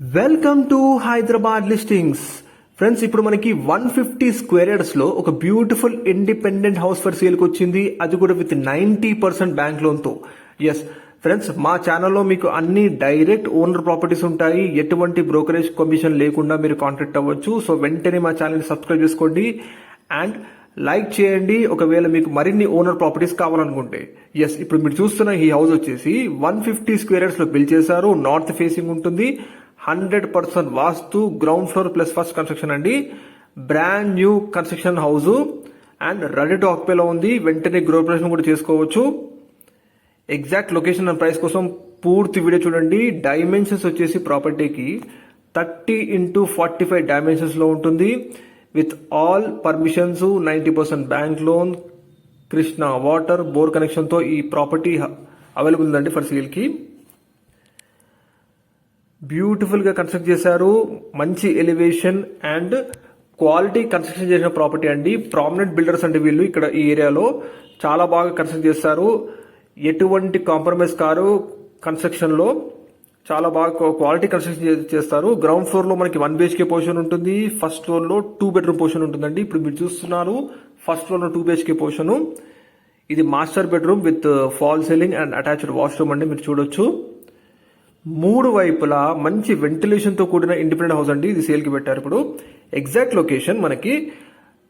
Welcome to Hyderabad listings friends ఇప్పుడు మనకి one fifty square యార్డ్స్లో ఒక బ్యూటిఫుల్ ఇండిపెండెంట్ హౌస్ ఫర్ సేల్కి వచ్చింది. అది కూడా విత్ నైన్టీ పర్సెంట్ బ్యాంక్ లోన్తో ఎస్ ఫ్రెండ్స్ మా ఛానల్లో మీకు అన్ని డైరెక్ట్ ఓనర్ ప్రాపర్టీస్ ఉంటాయి. ఎటువంటి బ్రోకరేజ్ కమిషన్ లేకుండా మీరు కాంటాక్ట్ అవ్వచ్చు. సో వెంటనే మా ఛానల్ని సబ్స్క్రైబ్ చేసుకోండి. అండ్ లైక్ చేయండి. ఒకవేళ మీకు మరిన్ని ఓనర్ ప్రాపర్టీస్ కావాలనుకుంటే. ఎస్ ఇప్పుడు మీరు చూస్తున్న ఈ హౌస్ వచ్చేసి వన్ ఫిఫ్టీ స్క్వేర్ యార్డ్స్లో బిల్డ్ చేశారు. నార్త్ ఫేసింగ్ ఉంటుంది. Hundred percent vastu ground floor plus first construction అండి. Brand new construction house and ready to ఆక్యుపైలో ఉంది. వెంటనే గృహప్రవేశం కూడా చేసుకోవచ్చు. ఎగ్జాక్ట్ లొకేషన్ అండ్ ప్రైస్ కోసం పూర్తి వీడియో చూడండి. డైమెన్షన్స్ వచ్చేసి ప్రాపర్టీకి థర్టీ ఇంటూ ఫార్టీ ఫైవ్ డైమెన్షన్స్లో ఉంటుంది. With all permissions ninety percent bank loan Krishna water bore కనెక్షన్తో ఈ ప్రాపర్టీ అవైలబుల్ ఉందండి ఫర్ సీల్కి బ్యూటిఫుల్గా బ్యూటిఫుల్గా కన్స్ట్రక్ట్ చేశారు. మంచి ఎలివేషన్ అండ్ క్వాలిటీ కన్స్ట్రక్షన్ చేసిన ప్రాపర్టీ అండి. ప్రామినెంట్ బిల్డర్స్ అంటే వీళ్ళు ఇక్కడ ఈ ఏరియాలో. చాలా బాగా కన్స్ట్రక్ట్ చేస్తారు. ఎటువంటి కాంప్రమైజ్ కారు కన్స్ట్రక్షన్లో చాలా బాగా క్వాలిటీ కన్స్ట్రక్షన్ చేస్తారు. గ్రౌండ్ ఫ్లోర్లో మనకి వన్ బిహెచ్కే పోర్షన్ ఉంటుంది. ఫస్ట్ ఫ్లోర్లో టూ బెడ్రూమ్ పోర్షన్ ఉంటుందండి. ఇప్పుడు మీరు చూస్తున్నారు ఫస్ట్ ఫ్లోర్లో టూ బిహెచ్కే పోర్షన్ ఇది master bedroom with false ceiling and attached washroom అండి. మీరు చూడొచ్చు. మూడు వైపులా మంచి వెంటిలేషన్తో కూడిన ఇండిపెండెంట్ హౌస్ అండి. ఇది సేల్కి పెట్టారు ఇప్పుడు. ఎగ్జాక్ట్ లొకేషన్ మనకి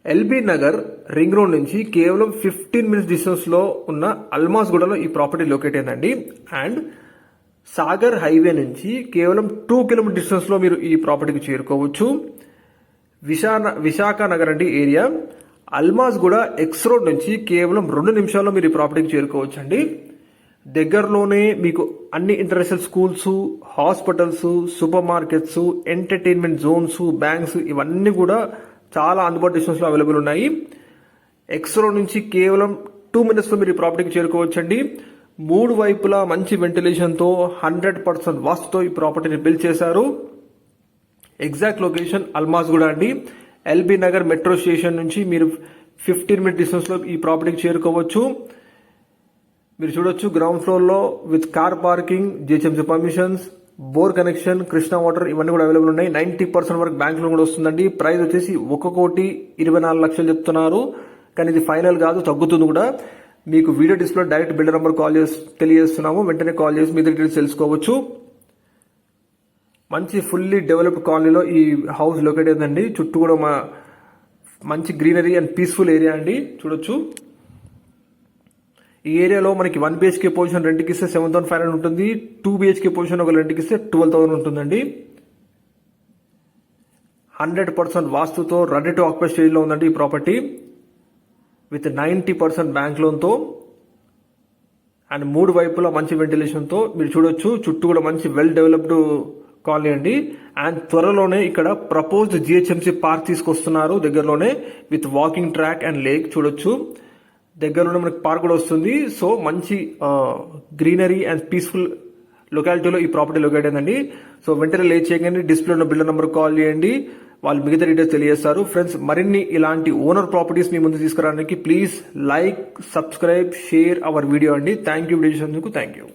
ఎల్బీ నగర్ రింగ్ రోడ్ నుంచి కేవలం ఫిఫ్టీన్ మినిట్స్ డిస్టెన్స్లో ఉన్న అల్మాస్ గూడలో ఈ ప్రాపర్టీ లొకేట్ అయిందండి. అండ్ సాగర్ హైవే నుంచి కేవలం టూ కిలోమీటర్ డిస్టెన్స్లో మీరు ఈ ప్రాపర్టీకి చేరుకోవచ్చు. విశాఖ విశాఖ నగర్ అండి ఏరియా అల్మాస్ కూడా ఎక్స్ రోడ్ నుంచి కేవలం రెండు నిమిషాల్లో మీరు ఈ ప్రాపర్టీకి చేరుకోవచ్చు అండి దగ్గరలోనే మీకు అన్ని international schools hospitals super markets entertainment zones banks ఇవన్నీ కూడా చాలా అందుబాటు డిస్టెన్స్లో అవైలబుల్ ఉన్నాయి. ఎక్స్రో నుంచి కేవలం టూ మినిట్స్లో మీరు ఈ ప్రాపర్టీకి చేరుకోవచ్చండి. మూడు వైపులా మంచి వెంటిలేషన్తో హండ్రెడ్ పర్సెంట్ వాస్తుతో ఈ ప్రాపర్టీని బిల్డ్ చేశారు. ఎగ్జాక్ట్ లొకేషన్ అల్మాస్ కూడా అండి. ఎల్బీ నగర్ మెట్రో స్టేషన్ నుంచి మీరు ఫిఫ్టీన్ మినిట్ డిస్టెన్స్లో ఈ ప్రాపర్టీకి చేరుకోవచ్చు. మీరు చూడొచ్చు గ్రౌండ్ ఫ్లోర్లో with car parking GHMC permissions bore connection Krishna water ఇవన్నీ కూడా అవైలబుల్ ఉన్నాయి. నైన్టీ పర్సెంట్ వరకు బ్యాంక్ లోన్ కూడా వస్తుందండి. ప్రైస్ వచ్చేసి ఒక కోటి ఇరవై నాలుగు లక్షలు చెప్తున్నారు. కానీ ఇది ఫైనల్ కాదు తగ్గుతుంది కూడా. మీకు video display direct builder number call చేసి తెలియజేస్తున్నాము. వెంటనే కాల్ చేసి మీ డీటెయిల్స్ తెలుసుకోవచ్చు. మంచి ఫుల్లీ డెవలప్డ్ కాలనీలో ఈ హౌస్ లొకేట్ అయిందండి చుట్టూ కూడా మా మంచి గ్రీనరీ అండ్ పీస్ఫుల్ ఏరియా అండి. చూడొచ్చు. ఈ ఏరియాలో మనకి వన్ బిహెచ్కే పొజిషన్ రెంట్కి ఇస్తే సెవెన్ థౌసండ్ ఫైవ్ హండ్రెడ్ ఉంటుంది. టూ బిహెచ్కే పొజిషన్ ఒక రెంట్కి ఇస్తే ట్వెల్వ్ థౌసండ్ ఉంటుందండి. హండ్రెడ్ పర్సెంట్ వాస్తుతో రెడీ టు ఆక్యుపై స్టేజ్లో ఉందండి ఈ property with ninety percent bank లోన్తో and మూడు వైపులా మంచి వెంటిలేషన్తో మీరు చూడొచ్చు. చుట్టూ కూడా మంచి వెల్ డెవలప్డ్ కాలనీ అండి. అండ్ త్వరలోనే ఇక్కడ ప్రపోజ్డ్ జిహెచ్ఎంసీ పార్క్ తీసుకొస్తున్నారు. దగ్గరలోనే with walking track and lake చూడొచ్చు. దగ్గరలోనే మనకి పార్క్ కూడా వస్తుంది. సో మంచి గ్రీనరీ అండ్ పీస్ఫుల్ లొకాలిటీలో ఈ ప్రాపర్టీ లొకేట్ అయిందండి. సో వెంటనే లేట్ చేయగానే డిస్ప్లే ఉన్న బిల్డర్ నెంబర్ కాల్ చేయండి. వాళ్ళు మిగతా డీటెయిల్స్ తెలియజేస్తారు. ఫ్రెండ్స్ మరిన్ని ఇలాంటి ఓనర్ ప్రాపర్టీస్ మీ ముందు తీసుకురావడానికి please like subscribe share our video అండి. Thank you video thank you